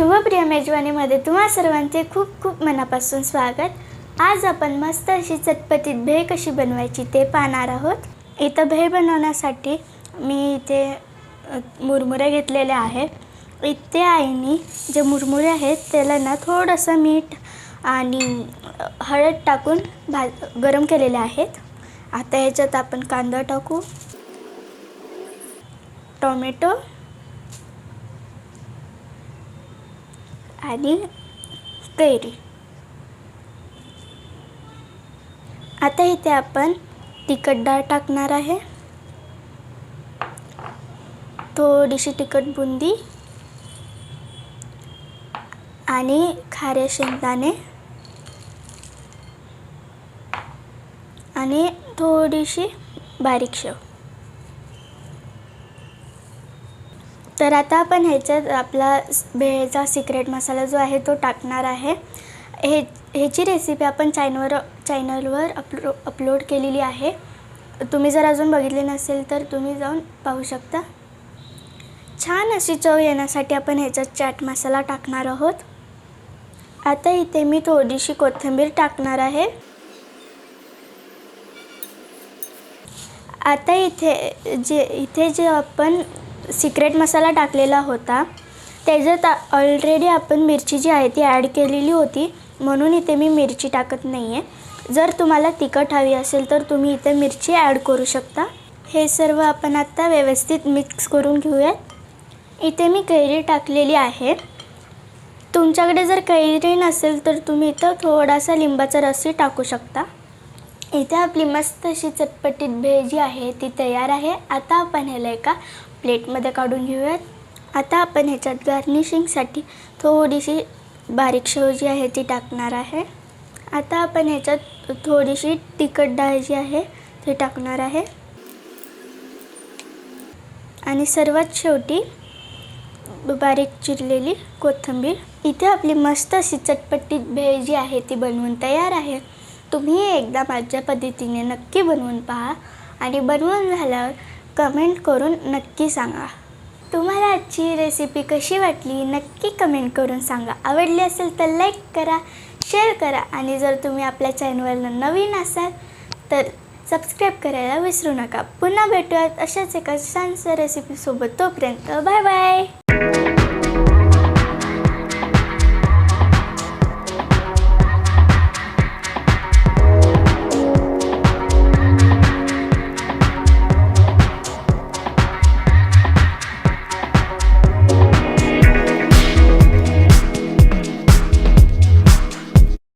शुभप्रिय मेजवानीमध्ये तुम्हा सर्वांचे खूप खूप मनापासून स्वागत. आज आपण मस्त अशी चटपटीत भेळ कशी बनवायची ते पाहणार आहोत. इथं भेळ बनवण्यासाठी मी इथे मुरमुरे घेतलेले आहे. इथे आईने जे मुरमुरे आहेत त्याला ना थोडंसं मीठ आणि हळद टाकून भा गरम केलेले आहेत. आता ह्याच्यात आपण कांदा टाकू. टोमॅटो आणि कैरी. आता इथे आपण तिखट डाळ टाकणार आहे. थोडीशी तिखट बुंदी आणि खारे शेंगदाणे आणि थोडीशी बारीक शेव. तर आता आपण ह्याच्यात आपला भेळचा सिक्रेट मसाला जो आहे तो टाकणार आहे. हे ह्याची रेसिपी आपण चॅनवर चॅनलवर अपलो अपलोड केलेली आहे. तुम्ही जर अजून बघितली नसेल तर तुम्ही जाऊन पाहू शकता. छान अशी चव येण्यासाठी आपण ह्याच्यात चाट मसाला टाकणार आहोत. आता इथे मी थोडीशी कोथिंबीर टाकणार आहे. आता इथे जे इथे जे आपण सिक्रेट मसाला टाकलेला होता. त्याच्यात ऑलरेडी आपण मिरची जी आहे ती ॲड केलेली होती. म्हणून इथे मी मिरची टाकत नाही आहे जर तुम्हाला तिखट हवी असेल तर तुम्ही इथे मिरची ॲड करू शकता. हे सर्व आपण आत्ता व्यवस्थित मिक्स करून घेऊयात. इथे मी कैरी टाकलेली आहे. तुमच्याकडे जर कैरी नसेल तर तुम्ही इथं थोडासा लिंबाचा रसही टाकू शकता. इथे आपली मस्त अशी चटपटीत भेळ जी आहे ती तयार आहे. आता आपण ह्याला एका प्लेटमध्ये काढून घेऊयात. आता आपण ह्याच्यात गार्निशिंगसाठी थोडीशी बारीक शेव जी आहे ती टाकणार आहे. आता आपण ह्याच्यात थोडीशी तिखट डाळ जी आहे ती टाकणार आहे. आणि सर्वात शेवटी बारीक चिरलेली कोथिंबीर. इथे आपली मस्त अशी चटपटीत भेळ जी आहे ती बनवून तयार आहे. तुम्ही एकदा माझ्या पद्धतीने नक्की बनवून पहा आणि बनवून झाल्यावर कमेंट करून नक्की सांगा. तुम्हाला आजची रेसिपी कशी वाटली नक्की कमेंट करून सांगा. आवडली असेल तर लाईक करा शेअर करा आणि जर तुम्ही आपल्या चॅनलवर नवीन असाल तर सबस्क्राईब करायला विसरू नका. पुन्हा भेटूयात अशाच एका छानशा रेसिपीसोबत तोपर्यंत बाय बाय